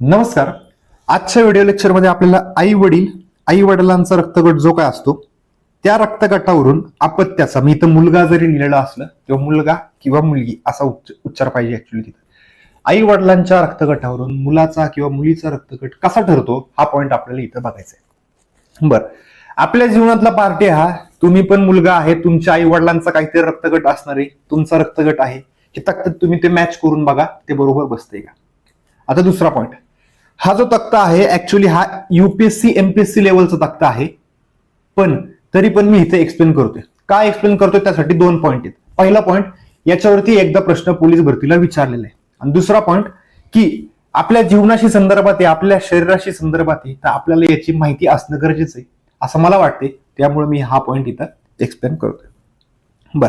नमस्कार. आजच्या व्हिडिओ लेक्चरमध्ये आपल्याला आई वडील आई वडिलांचा रक्तगट जो काय असतो त्या रक्तगटावरून अपत्याचा मी इथं मुलगा जरी लिहिलेला असलं किंवा मुलगा किंवा मुलगी असा उच्च उच्चार पाहिजे ऍक्च्युली तिथं. आई वडिलांच्या रक्तगटावरून मुलाचा किंवा मुलीचा रक्तगट कसा ठरतो हा पॉईंट आपल्याला इथं बघायचा आहे. बर. आपल्या जीवनातला पार्टी हा तुम्ही पण मुलगा आहे तुमच्या आई वडिलांचा काहीतरी रक्तगट असणार आहे तुमचा रक्तगट आहे की तक्त्यात तुम्ही ते मॅच करून बघा ते बरोबर बसते का? आता दुसरा पॉईंट हा जो तक्ता आहे ऍक्च्युली हा युपीएससी एमपीएससी लेवलचा तक्ता आहे. पण तरी पण मी इथे एक्सप्लेन करतोय. काय एक्सप्लेन करतोय? त्यासाठी दोन पॉईंट आहेत. पहिला पॉईंट याच्यावरती एकदा प्रश्न पोलीस भरतीला विचारलेला आहे. आणि दुसरा पॉईंट की आपल्या जीवनाशी संदर्भात आहे आपल्या शरीराशी संदर्भात आहे तर आपल्याला याची माहिती असणं गरजेचं आहे असं मला वाटते त्यामुळे मी हा पॉईंट इथं एक्सप्लेन करतोय. बर.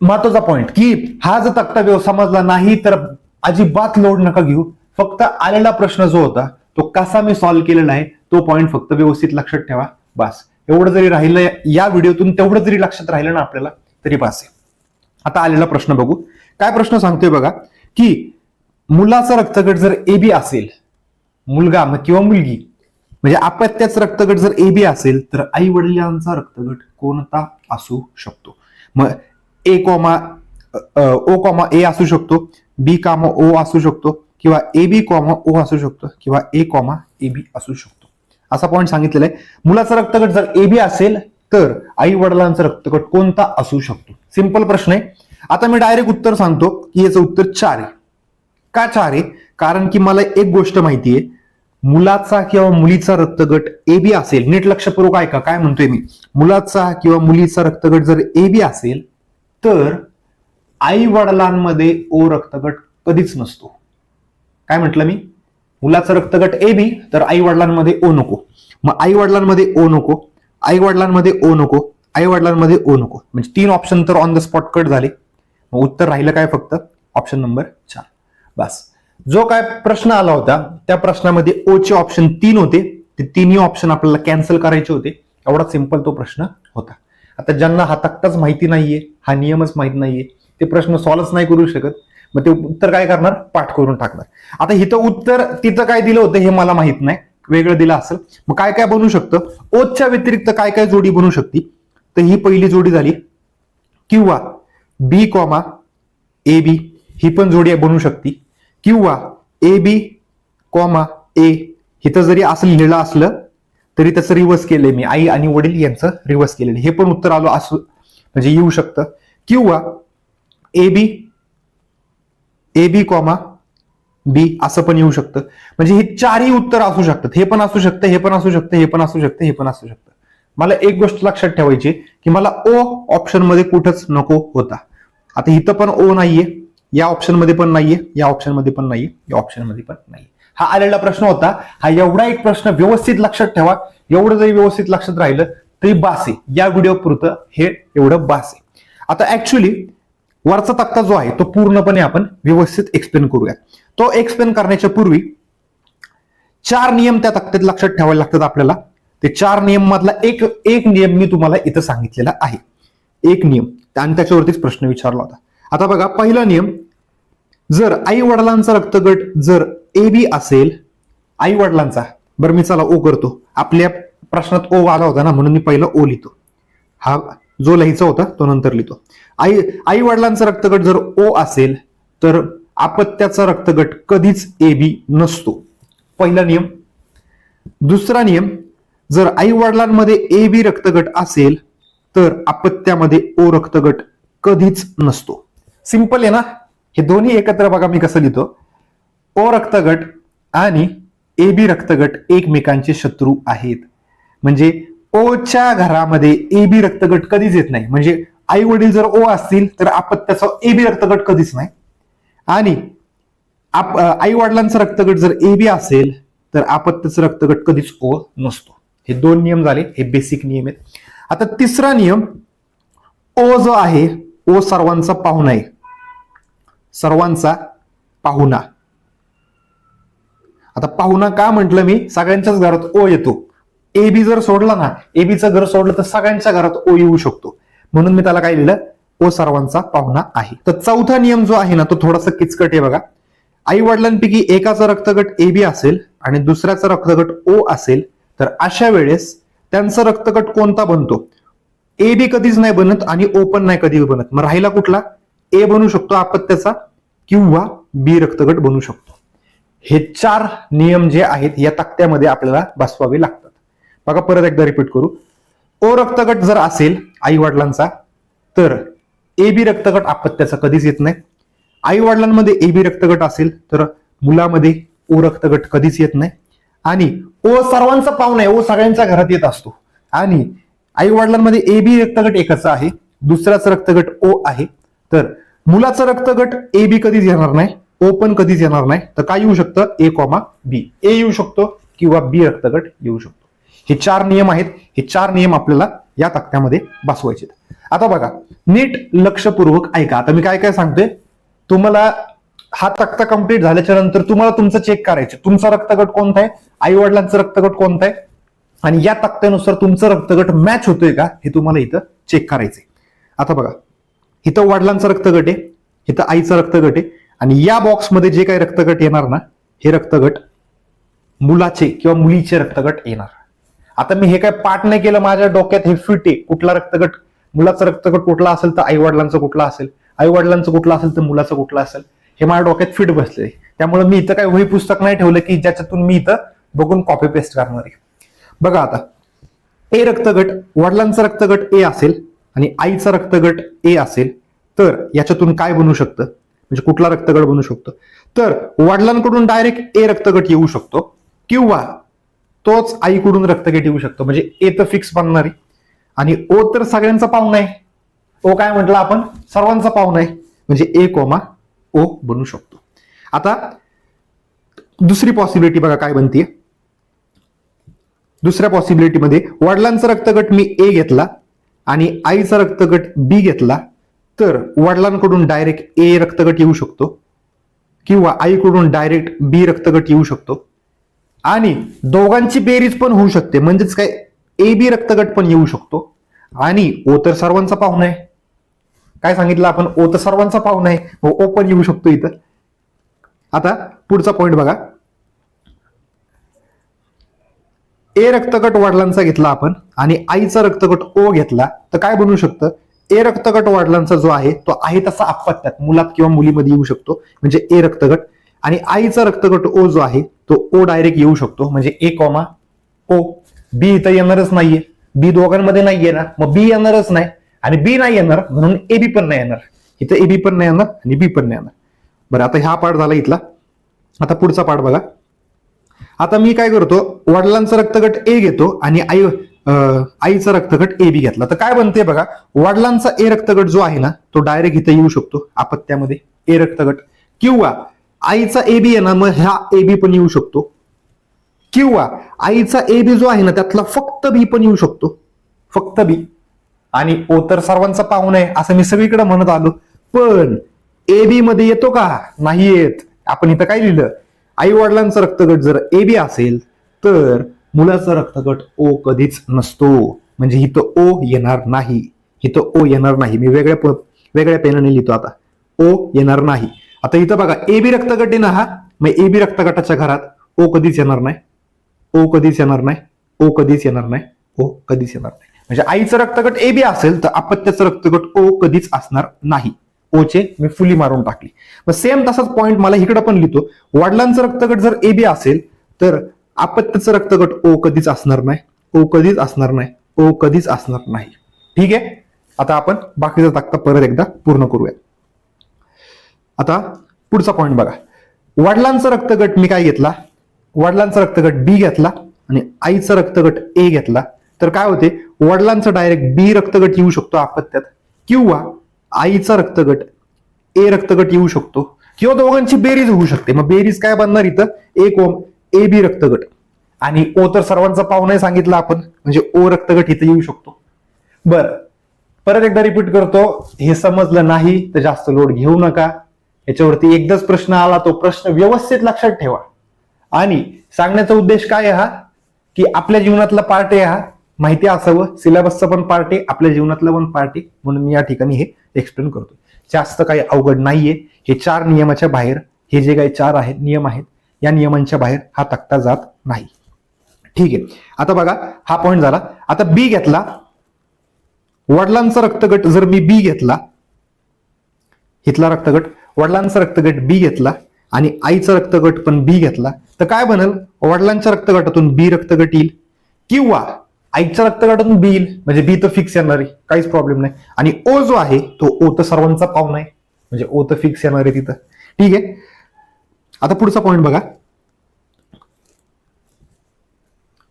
महत्त्वाचा पॉईंट की हा जर तक्ता व्यव समजला नाही तर अजिबात लोड नका घेऊ. फक्त आलेला प्रश्न जो होता तो कसा मी सॉल्व्ह केलेला आहे तो पॉईंट फक्त व्यवस्थित लक्षात ठेवा. बस. एवढं जरी राहिलं या व्हिडिओतून तेवढं जरी लक्षात राहिलं ना आपल्याला तरी बस. आहे आता आलेला प्रश्न बघू. काय प्रश्न सांगतोय बघा की मुलाचा रक्तगट जर एबी असेल मुलगा मग किंवा मुलगी म्हणजे अपत्याच रक्तगट जर एबी असेल तर आई वडिलांचा रक्तगट कोणता असू शकतो? मग ए कॉमा ओ कॉमा ए असू शकतो बी कामा ओ असू शकतो किंवा ए बी कॉमा ओ असू शकतो किंवा ए कॉमा ए बी असू शकतो. असा पॉईंट सांगितलेला आहे. मुलाचा रक्तगट जर ए बी असेल तर आई वडिलांचा रक्तगट कोणता असू शकतो? सिंपल प्रश्न आहे. आता मी डायरेक्ट उत्तर सांगतो की याचं उत्तर चार आहे. का चार आहे? कारण की मला एक गोष्ट माहिती आहे. मुलाचा किंवा मुलीचा रक्तगट ए बी असेल नीट लक्षपूर्वक ऐका काय म्हणतोय मी? मुलाचा किंवा मुलीचा रक्तगट जर ए बी असेल तर आई वडिलांमध्ये ओ रक्तगट कधीच नसतो. काय म्हटलं मी? मुलाचं रक्तगट ए बी तर आई वडिलांमध्ये ओ नको. मग आई वडिलांमध्ये ओ नको आई वडिलांमध्ये ओ नको आई वडिलांमध्ये ओ नको. म्हणजे तीन ऑप्शन तर ऑन द स्पॉट कट झाले. मग उत्तर राहिलं काय फक्त? ऑप्शन नंबर चार. बस. जो काय प्रश्न आला होता त्या प्रश्नामध्ये ओ चे ऑप्शन तीन होते. ते तिन्ही ऑप्शन आपल्याला कॅन्सल करायचे होते. एवढा सिंपल तो प्रश्न होता. आता ज्यांना हा तक्ताच माहिती नाहीये हा नियमच माहीत नाहीये ते प्रश्न सॉल्वच नाही करू शकत. मग ते उत्तर काय करणार? पाठ करून टाकणार. आता इथं उत्तर तिथं काय दिलं होतं हे मला माहीत नाही. वेगळं दिलं असेल. मग काय काय बनू शकतं? ओच्या व्यतिरिक्त काय काय जोडी बनू शकते? तर ही पहिली जोडी झाली. किंवा बी कॉमा ए बी ही पण जोडी बनू शकते. किंवा ए बी कॉमा ए हिथं जरी असं लिहिलं असलं तरी त्याचं रिव्हर्स केलंय मी. आई आणि वडील यांचं रिव्हर्स केलेलं. हे पण उत्तर आलो असं म्हणजे येऊ शकतं. किंवा A B A B comma बी असं पण येऊ शकतं. म्हणजे हे चारही उत्तर असू शकतात. हे पण असू शकतं हे पण असू शकतं हे पण असू शकतं हे पण असू शकतं. मला एक गोष्ट लक्षात ठेवायची की मला ओ ऑप्शनमध्ये कुठंच नको होता. आता इथं पण ओ नाहीये या ऑप्शनमध्ये पण नाहीये या ऑप्शनमध्ये पण नाहीये या ऑप्शनमध्ये पण नाहीये. हा आलेला प्रश्न होता. हा एवढा एक प्रश्न व्यवस्थित लक्षात ठेवा. एवढं जरी व्यवस्थित लक्षात राहिलं तरी बासे या व्हिडिओ पुरतं हे एवढं बास आहे. आता ऍक्च्युली वरचा तक्ता जो आहे तो पूर्णपणे आपण व्यवस्थित एक्सप्लेन करूया तो एक्सप्लेन करण्याच्या पूर्वी चार नियम त्या तक्त्यात लक्षात ठेवायला लागतात आपल्याला. ते चार नियम मधला एक एक नियम मी तुम्हाला इथं सांगितलेला आहे. एक नियम. आणि त्याच्यावरतीच प्रश्न विचारला होता. आता बघा पहिला नियम जर आई वडिलांचा रक्तगट जर ए बी असेल आई वडिलांचा बरं मी चला ओ करतो. आपल्या प्रश्नात ओ आला होता ना म्हणून मी पहिला ओ लिहितो. हा जो लिहायचा होता तो नंतर लिहितो. आई आई वडिलांचा रक्तगट जर ओ असेल तर अपत्याचा रक्तगट कधीच ए बी नसतो. पहिला नियम. दुसरा नियम जर आई वडिलांमध्ये ए बी रक्तगट असेल तर अपत्यामध्ये ओ रक्तगट कधीच नसतो. सिंपल आहे ना? हे दोन्ही एकत्र बघा मी कसं लिहितो. ओ रक्तगट आणि ए बी रक्तगट एकमेकांचे शत्रू आहेत. म्हणजे ओच्या घरामध्ये ए बी रक्तगट कधीच येत नाही. म्हणजे आई वडील जर ओ असतील तर अपत्याचा ए बी रक्तगट कधीच नाही. आणि आप आई वडिलांचा रक्तगट जर ए बी असेल तर आपत्याचं रक्तगट कधीच ओ नसतो. हे दोन नियम झाले हे बेसिक नियम आहेत. आता तिसरा नियम ओ जो आहे ओ सर्वांचा पाहुणा आहे. सर्वांचा पाहुणा. आता पाहुणा का म्हटलं मी? सगळ्यांच्याच घरात ओ येतो. ए बी जर सोडला ना ए बीचं घर सोडलं तर सगळ्यांच्या घरात ओ येऊ शकतो. म्हणून मी त्याला काय लिहिलं? ओ सर्वांचा पाहुणा आहे. तर चौथा नियम जो आहे ना तो थोडासा किचकट आहे बघा. आई वडिलांपैकी एकाचा रक्तगट ए बी असेल आणि दुसऱ्याचा रक्तगट ओ असेल तर अशा वेळेस त्यांचा रक्तगट कोणता बनतो? ए बी कधीच नाही बनत आणि ओ पण नाही कधी बनत. मग राहिला कुठला? ए बनू शकतो अपत्याचा किंवा बी रक्तगट बनू शकतो. हे चार नियम जे आहेत या तक्त्यामध्ये आपल्याला बसवावे लागतात. बघा परत एकदा रिपीट करू. ओ रक्तगट जर असेल आई वडिलांचा तर ए बी रक्तगट अपत्याचा कधीच येत नाही. आई वडिलांमध्ये ए बी रक्तगट असेल तर मुलामध्ये ओ रक्तगट कधीच येत नाही. आणि ओ सर्वांचा पाहुणा आहे ओ सगळ्यांच्या घरात येत असतो. आणि आई वडिलांमध्ये ए बी रक्तगट एकच आहे दुसऱ्याचा रक्तगट ओ आहे. तर मुलाचा रक्तगट ए बी कधीच येणार नाही ओ पण कधीच येणार नाही. तर काय येऊ शकतं? ए कॉमा बी. ए येऊ शकतो किंवा बी रक्तगट येऊ शकतो. हे चार नियम आहेत. हे चार नियम आपल्याला या तक्त्यामध्ये बसवायचे आता बघा नीट लक्षपूर्वक ऐका. आता मी काय काय सांगतोय? तुम्हाला हा तक्ता कंप्लीट झाल्याच्यानंतर तुम्हाला तुमचं चेक करायचं तुमचा रक्तगट कोणता आहे? आई वडिलांचा रक्तगट कोणता आहे? आणि या तक्त्यानुसार तुमचं रक्तगट मॅच होतोय का? हे तुम्हाला इथं चेक करायचंय. आता बघा इथं वडिलांचा रक्तगट आहे इथं आईचा रक्तगट आहे. आणि या बॉक्समध्ये जे काही रक्तगट येणार ना हे रक्तगट मुलाचे किंवा मुलीचे रक्तगट येणार. आता मी हे काय पाठ नाही केलं माझ्या डोक्यात हे फिट आहे. कुठला रक्तगट मुलाचा रक्तगट कुठला असेल तर आई वडिलांचा कुठला असेल? आई वडिलांचं कुठला असेल तर मुलाचं कुठला असेल? हे माझ्या डोक्यात फिट बसले. त्यामुळे मी इथं काही वही पुस्तक नाही ठेवलं की ज्याच्यातून मी इथं बघून कॉपी पेस्ट करणार आहे. बघा आता. ए रक्तगट वडिलांचा रक्तगट ए असेल आणि आईचा रक्तगट ए असेल तर याच्यातून काय बनू शकतं? म्हणजे कुठला रक्तगट बनू शकतो? तर वडिलांकडून डायरेक्ट ए रक्तगट येऊ शकतो किंवा तोच आईकडून रक्तगट येऊ शकतो. म्हणजे ए तर फिक्स बनणार आहे. आणि ओ तर सगळ्यांचा पाहुणा आहे. ओ काय म्हटलं आपण? सर्वांचा पाहुणा आहे. म्हणजे ए कोमा ओ बनू शकतो. आता दुसरी पॉसिबिलिटी बघा काय बनतीये. दुसऱ्या पॉसिबिलिटीमध्ये वडिलांचा रक्तगट मी ए घेतला आणि आईचा रक्तगट बी घेतला तर वडिलांकडून डायरेक्ट ए रक्तगट येऊ शकतो किंवा आईकडून डायरेक्ट बी रक्तगट येऊ शकतो. आणि दोघांची बेरीज पण होऊ शकते. म्हणजेच काय? ए बी रक्तगट पण येऊ शकतो. आणि ओ तर सर्वांचा पाहुणा आहे. काय सांगितलं आपण? ओ तर सर्वांचा पाहुणा आहे. मग ओ पण येऊ शकतो इथं. आता पुढचा पॉइंट बघा. ए रक्तगट वडिलांचा घेतला आपण आणि आईचा रक्तगट ओ घेतला तर काय बनू शकतं? ए रक्तगट वडिलांचा जो आहे तो आहे तसा अपत्यात मुलात किंवा मुलीमध्ये येऊ शकतो. म्हणजे ए रक्तगट आणि आईचा रक्तगट ओ जो आहे तो ओ डायरेक्ट येऊ शकतो. म्हणजे ए कॉमा ओ बी इथं येणारच नाहीये. बी दोघांमध्ये नाहीये ना मग बी येणारच नाही. आणि बी नाही येणार म्हणून ए बी पण नाही येणार. इथं ए बी पण नाही येणार आणि बी पण नाही येणार. बरं आता ह्या पार्ट झाला इथला. आता पुढचा पार्ट बघा. आता मी काय करतो वडिलांचा रक्तगट ए घेतो आणि आई आईचा रक्तगट ए बी घेतला. तर काय बनते बघा वडिलांचा ए रक्तगट जो आहे ना तो डायरेक्ट इथं येऊ शकतो. आपत्यामध्ये ए रक्तगट. किंवा आईचा ए बी आहे ना मग ह्या ए बी पण येऊ शकतो. किंवा आईचा ए बी जो आहे ना त्यातला फक्त बी पण येऊ शकतो. फक्त बी आणि ओ तर सर्वांचा पाहुण आहे असं मी सगळीकडे म्हणत आलो. पण ए बी मध्ये येतो का? नाही येत. आपण इथं काय लिहिलं? आई वडिलांचा रक्तगट जर ए बी असेल तर मुलाचा रक्तगट ओ कधीच नसतो. म्हणजे इथं ओ येणार नाही. इथं ओ येणार नाही. मी वेगळ्या प- वेगळ्या पेनाने लिहितो आता. ओ येणार नाही. आता इथं बघा ए बी रक्तगट ना हा मग ए बी रक्तगटाच्या घरात ओ कधीच येणार नाही. ओ कधीच येणार नाही. ओ कधीच येणार नाही. ओ कधीच येणार नाही. म्हणजे आईचं रक्तगट ए बी असेल तर अपत्याचं रक्तगट ओ कधीच असणार नाही. ओचे मी फुली मारून टाकली. मग सेम तसाच पॉइंट मला इकडं पण लिहितो. वडिलांचं रक्तगट जर ए बी असेल तर अपत्याचं रक्तगट ओ कधीच असणार नाही. ओ कधीच असणार नाही. ओ कधीच असणार नाही. ठीक आहे? आता आपण बाकीचा तक्ता परत एकदा पूर्ण करूया आता पुढचा पॉईंट बघा. वडिलांचा रक्तगट मी काय घेतला? वडिलांचा रक्तगट बी घेतला आणि आईचा रक्तगट ए घेतला. तर काय होते? वडिलांचा डायरेक्ट बी रक्तगट येऊ शकतो अपत्यात किंवा आईचा रक्तगट ए रक्तगट येऊ शकतो. किंवा दोघांची बेरीज होऊ शकते. मग बेरीज काय बनणार इथं? एक ओम ए बी रक्तगट. आणि ओ तर सर्वांचा पाहुणे सांगितलं आपण. म्हणजे ओ रक्तगट इथं येऊ शकतो. बर. परत एकदा रिपीट करतो. हे समजलं नाही तर जास्त लोड घेऊ नका. याच्यावरती एकदाच प्रश्न आला तो प्रश्न व्यवस्थित लक्षात ठेवा. आणि सांगण्याचा उद्देश काय हा? की आपल्या जीवनातला पार्ट आहे हा. माहिती असावं सिलेबसचा पण पार्ट आहे आपल्या जीवनातलं पण पार्ट आहे. म्हणून मी या ठिकाणी हे एक्सप्लेन करतो जास्त काही अवघड नाहीये. हे चार नियमाच्या बाहेर हे जे काही चार आहेत नियम आहेत या नियमांच्या बाहेर हा तक्ता जात नाही. ठीक आहे. आता बघा हा पॉईंट झाला. आता बी घेतला. वडिलांचा रक्तगट जर मी बी घेतला इथला रक्तगट वडिलांचा रक्तगट बी घेतला आणि आईचा रक्तगट पण बी घेतला. तर काय बनल? वडिलांच्या रक्तगटातून बी रक्तगट येईल किंवा आईच्या रक्तगटातून बी येईल? म्हणजे बी तर फिक्स येणार आहे. काहीच प्रॉब्लेम नाही. आणि ओ जो आहे तो ओ तर सर्वांचा पाहुणा आहे. म्हणजे ओ तर फिक्स येणार आहे तिथं. ठीक आहे? आता पुढचा पॉईंट बघा.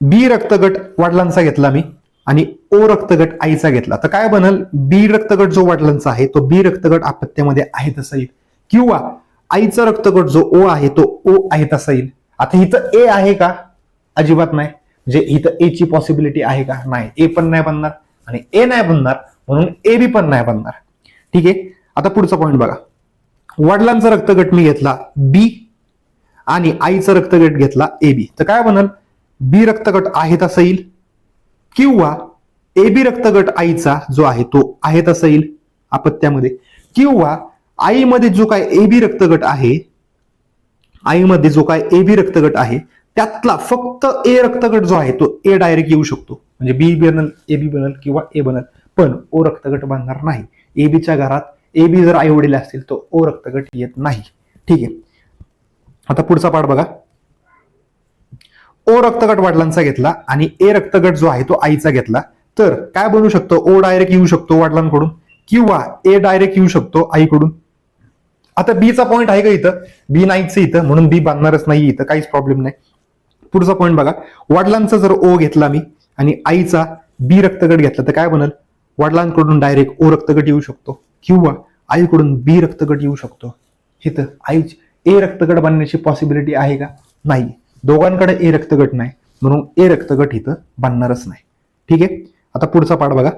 बी रक्तगट वडिलांचा घेतला मी आणि ओ रक्तगट आईचा घेतला. तर काय बनल? बी रक्तगट जो वडिलांचा आहे तो बी रक्तगट अपत्यामध्ये आहे तसा येईल. किंवा आईचा रक्तगट जो ओ आहे तो ओ आहे तसा येईल. आता इथं ए आहे का? अजिबात नाही. म्हणजे इथं ए ची पॉसिबिलिटी आहे का? नाही. ए पण नाही बनणार आणि ए नाही बनणार म्हणून ए बी पण नाही बनणार. ठीक आहे? आता पुढचा पॉईंट बघा. वडिलांचा रक्तगट मी घेतला बी आणि आईचा रक्तगट घेतला ए बी. तर काय बनल? बी रक्तगट आहे तसा येईल किंवा ए बी रक्तगट आईचा जो आहे तो आहे तसा येईल अपत्यामध्ये किंवा आईमध्ये जो काय एबी रक्तगट आहे आईमध्ये जो काय एबी रक्तगट आहे त्यातला फक्त ए रक्तगट जो आहे तो ए डायरेक्ट येऊ शकतो. म्हणजे बी बनल ए बी बनल किंवा ए बनल पण ओ रक्तगट बनणार नाही. ए बीच्या घरात ए बी जर आई वडील असतील तर ओ रक्तगट येत नाही. ठीक आहे. आता पुढचा पाठ बघा. ओ रक्तगट वडिलांचा घेतला आणि ए रक्तगट जो आहे तो आईचा घेतला. तर काय बनू शकतो? ओ डायरेक्ट येऊ शकतो वडिलांकडून किंवा ए डायरेक्ट येऊ शकतो आईकडून? आता बीचा पॉईंट आहे का इथं? बी नाहीच इथं म्हणून बी बांधणारच नाही इथं काहीच प्रॉब्लेम नाही. पुढचा पॉईंट बघा. वडिलांचा जर ओ घेतला मी आणि आईचा बी रक्तगट घेतला तर काय बनल? वडिलांकडून डायरेक्ट ओ रक्तगट येऊ शकतो. किंवा आईकडून बी रक्तगट येऊ शकतो. इथं आई ए रक्तगट बांधण्याची पॉसिबिलिटी आहे का? नाही. दोघांकडे ए रक्तगट नाही. म्हणून ए रक्तगट इथं बांधणारच नाही. ठीक आहे? आता पुढचा पाठ बघा.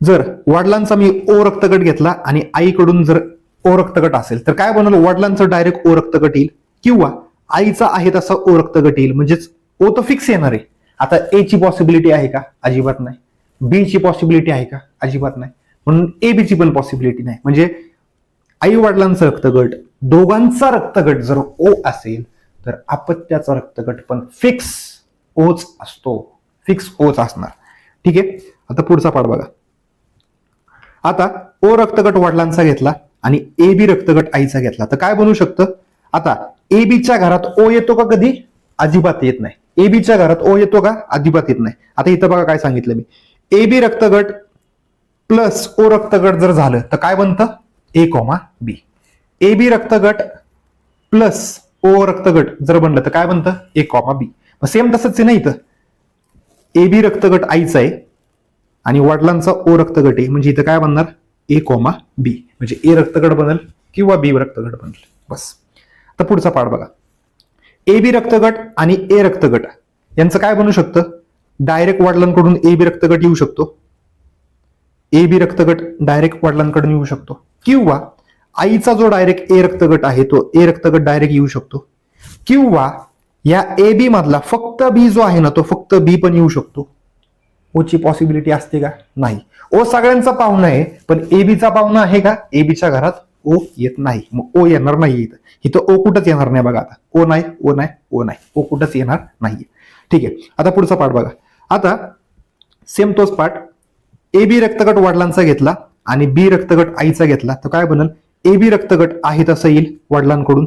जर वडिलांचा मी ओ रक्तगट घेतला आणि आईकडून जर ओ रक्तगट असेल. तर काय बनवलं? वडिलांचं डायरेक्ट ओ रक्तगट येईल. किंवा आईचा आहे तसा ओ रक्तगट येईल. म्हणजेच ओ तर फिक्स येणार आहे. आता ए ची पॉसिबिलिटी आहे का? अजिबात नाही. बी ची पॉसिबिलिटी आहे का? अजिबात नाही. म्हणून ए बी ची पण पॉसिबिलिटी नाही. म्हणजे आई वडिलांचा रक्तगट दोघांचा रक्तगट जर ओ असेल तर अपत्याचा रक्तगट पण फिक्स ओच असतो. फिक्स ओच असणार. ठीक आहे? आता पुढचा पाठ बघा. आता ओ रक्तगट वडिलांचा घेतला. आणि ए बी रक्तगट आईचा घेतला. तर काय बनू शकतं? आता ए बीच्या घरात ओ येतो का कधी? अजिबात येत नाही. ए बीच्या घरात ओ येतो का? अजिबात येत नाही. आता इथं बघा काय सांगितलं मी. ए बी रक्तगट प्लस ओ रक्तगट जर झालं तर काय बनतं? ए कॉमा बी ए बी रक्तगट प्लस ओ रक्तगट जर बनलं तर काय बनतं? ए कॉमा बी सेम तसंच आहे ना इथं. ए बी रक्तगट आईचा आहे आणि वडिलांचा ओ रक्तगट आहे. म्हणजे इथं काय बनणार? A comma B. म्हणजे ए रक्तगट बनल किंवा बी रक्तगट बनल. बस. आता पुढचा पाठ बघा. ए बी रक्तगट आणि ए रक्तगट यांचं काय बनू शकतं? डायरेक्ट वडिलांकडून ए बी रक्तगट येऊ शकतो. ए बी रक्तगट डायरेक्ट वडिलांकडून येऊ शकतो. किंवा आईचा जो डायरेक्ट ए रक्तगट आहे तो ए रक्तगट डायरेक्ट येऊ शकतो. किंवा या ए बी मधला फक्त बी जो आहे ना तो फक्त बी पण येऊ शकतो. ओची पॉसिबिलिटी असते का? नाही. ओ सगळ्यांचा पाहुणा आहे पण ए बीचा पाहुणा आहे का? ए बीच्या घरात ओ येत नाही. मग ओ येणार नाही इथं. इथं ओ कुठंच येणार नाही बघा आता. ओ नाही ओ नाही ओ नाही. ओ कुठंच येणार नाहीये. ठीक आहे. आता पुढचा पाठ बघा. आता सेम तोच पाठ ए बी रक्तगट वडिलांचा घेतला आणि बी रक्तगट आईचा घेतला. तर काय बनल? ए बी रक्तगट आहे तसं येईल वडिलांकडून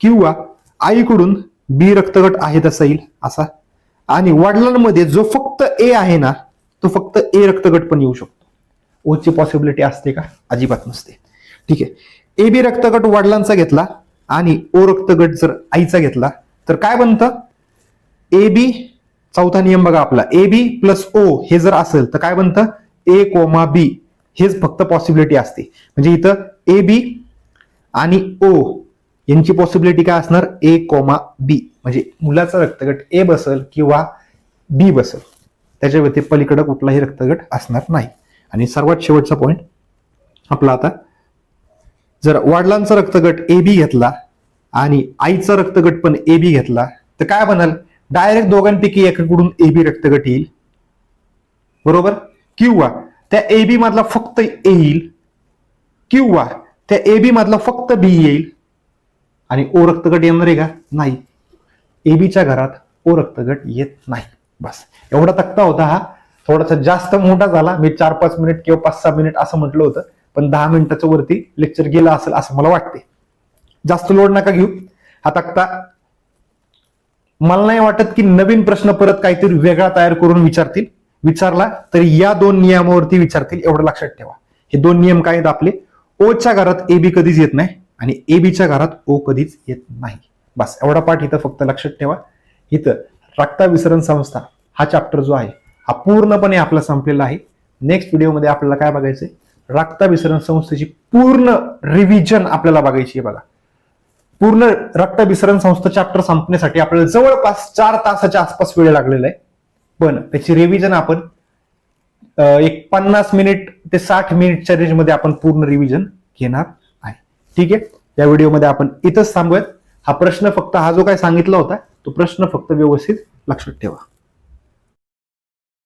किंवा आईकडून बी रक्तगट आहे तसं येईल असा आणि वडिलांमध्ये जो फक्त ए आहे ना तो फक्त ए रक्तगट पण येऊ शकतो. ओची पॉसिबिलिटी असते का? अजिबात नसते. ठीक आहे. ए बी रक्तगट वडिलांचा घेतला आणि ओ रक्तगट जर आईचा घेतला तर काय बनतं? ए बी चौथा नियम बघा आपला. ए बी प्लस ओ हे जर असेल तर काय बनतं? ए कोमा बी हेच फक्त पॉसिबिलिटी असते. म्हणजे इथं ए बी आणि ओ यांची पॉसिबिलिटी काय असणार? ए कोमा बी म्हणजे मुलाचा रक्तगट ए बसल किंवा बी बसल त्याच्या व्यतिरिक्त पलीकडे कुठलाही रक्तगट असणार नाही. आणि सर्वात शेवटचा पॉईंट आपला आता जर वडिलांचा रक्तगट ए बी घेतला आणि आईचा रक्तगट पण ए बी घेतला तर काय म्हणाल? डायरेक्ट दोघांपैकी एकाकडून ए बी रक्तगट येईल. बरोबर? किंवा त्या ए बी मधला फक्त ए येईल किंवा त्या ए बी मधला फक्त बी येईल आणि ओ रक्तगट येणार आहे का? नाही. एबीच्या घरात ओ रक्तगट येत नाही. बस. एवढा तक्ता होता हा. थोडासा जास्त मोठा झाला. मी चार पाच मिनिट किंवा पाच सहा मिनिट असं म्हटलं होतं. पण दहा मिनिटाच्या वरती लेक्चर गेलं असेल असं मला वाटते. जास्त लोड नका घेऊ. हा तक्ता मला नाही वाटत की नवीन प्रश्न परत काहीतरी वेगळा तयार करून विचारतील. विचारला तरी या दोन नियमावरती विचारतील. एवढं लक्षात ठेवा. हे दोन नियम काय आहेत आपले? ओच्या घरात ए बी कधीच येत नाही आणि ए बीच्या घरात ओ कधीच येत नाही. बस एवढा पाठ इथं फक्त लक्षात ठेवा. इथं रक्ताविसरण संस्था हा चॅप्टर जो आहे हा पूर्णपणे आपला संपलेला आहे. नेक्स्ट व्हिडिओमध्ये आपल्याला काय बघायचंय? रक्ताविसरण संस्थेची पूर्ण रिव्हिजन आपल्याला बघायची आहे बघा. पूर्ण रक्तभिसरण संस्था चॅप्टर संपण्यासाठी आपल्याला जवळपास चार तासाच्या आसपास वेळ लागलेला आहे. पण त्याची रिव्हिजन आपण एक पन्नास मिनिट ते साठ मिनिटच्या रेंजमध्ये आपण पूर्ण रिव्हिजन घेणार आहे. ठीक आहे? या व्हिडिओमध्ये आपण इथंच थांबूयात. हा प्रश्न फक्त हा जो काय सांगितला होता तो प्रश्न फक्त व्यवस्थित लक्षात ठेवा.